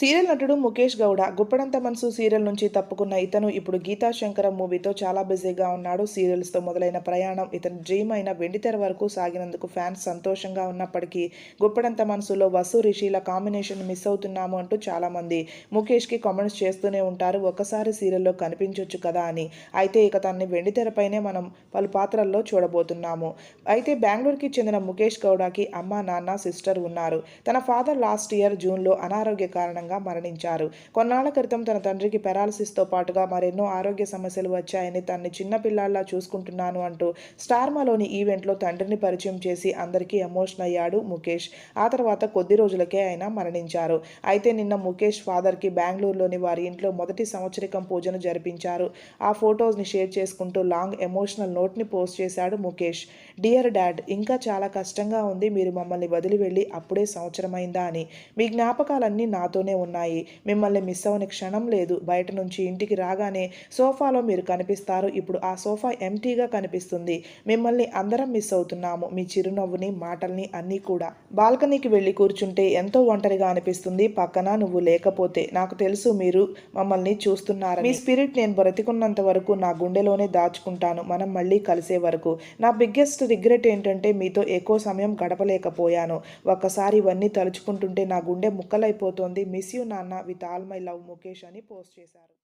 Serial నటుడు ముఖేష్ గౌడ గుప్పడంత మనసు serial నుంచి తప్పుకున్న ఇతను ఇప్పుడు గీతా శంకర మూవీతో చాలా బిజీగా ఉన్నాడు. సీరియల్స్తో మొదలైన ప్రయాణం ఇతని డ్రీమ్ అయిన వెండితెర వరకు సాగినందుకు ఫ్యాన్స్ సంతోషంగా ఉన్నప్పటికీ గుప్పడంత మనసులో వసు రిషిల కాంబినేషన్ మిస్ అవుతున్నాము అంటూ చాలామంది ముఖేష్కి కామెంట్స్ చేస్తూనే ఉంటారు. ఒకసారి సీరియల్లో కనిపించవచ్చు కదా అని. అయితే ఇక తనని వెండితెరపైనే మనం పలు పాత్రల్లో చూడబోతున్నాము. అయితే బెంగళూరుకి చెందిన ముఖేష్ గౌడకి అమ్మ నాన్న సిస్టర్ ఉన్నారు. తన ఫాదర్ లాస్ట్ ఇయర్ జూన్లో అనారోగ్య కారణంగా మరణించారు. కొన్నాళ్ళ క్రితం తన తండ్రికి పెరాలసిస్తో పాటుగా మరెన్నో ఆరోగ్య సమస్యలు వచ్చాయని తన్ని చిన్నపిల్లాల్లా చూసుకుంటున్నాను అంటూ స్టార్మాలోని ఈవెంట్లో తండ్రిని పరిచయం చేసి అందరికీ ఎమోషన్ అయ్యాడు ముఖేష్. ఆ తర్వాత కొద్ది రోజులకే ఆయన మరణించారు. అయితే నిన్న ముఖేష్ ఫాదర్కి బెంగళూరులోని వారి ఇంట్లో మొదటి సంవత్సరికం పూజను జరిపించారు. ఆ ఫొటోస్ని షేర్ చేసుకుంటూ లాంగ్ ఎమోషనల్ నోట్ని పోస్ట్ చేశాడు ముఖేష్. డియర్ డాడ్ ఇంకా చాలా కష్టంగా ఉంది. మీరు మమ్మల్ని వదిలి వెళ్ళి అప్పుడే సంవత్సరమైందా అని. మీ జ్ఞాపకాలన్నీ నాతోనే ఉన్నాయి. మిమ్మల్ని మిస్ అవని క్షణం లేదు. బయట నుంచి ఇంటికి రాగానే సోఫాలో మీరు కనిపిస్తారు. ఇప్పుడు ఆ సోఫా ఎంటీగా కనిపిస్తుంది. మిమ్మల్ని అందరం మిస్ అవుతున్నాము. మీ చిరునవ్వుని మాటల్ని అన్నీ కూడా. బాల్కనీకి వెళ్ళి కూర్చుంటే ఎంతో ఒంటరిగా అనిపిస్తుంది. పక్కన నువ్వు లేకపోతే. నాకు తెలుసు మీరు మమ్మల్ని చూస్తున్నారు మీ స్పిరిట్ నేను బ్రతికున్నంత వరకు నా గుండెలోనే దాచుకుంటాను. మనం మళ్ళీ కలిసే వరకు. నా బిగ్గెస్ట్ రిగ్రెట్ ఏంటంటే మీతో ఎక్కువ సమయం గడపలేకపోయాను. ఒక్కసారి ఇవన్నీ తలుచుకుంటుంటే నా గుండె ముక్కలైపోతోంది. మిస్ యూ నాన్న with all my love Mukesh అని పోస్ట్ చేశారు.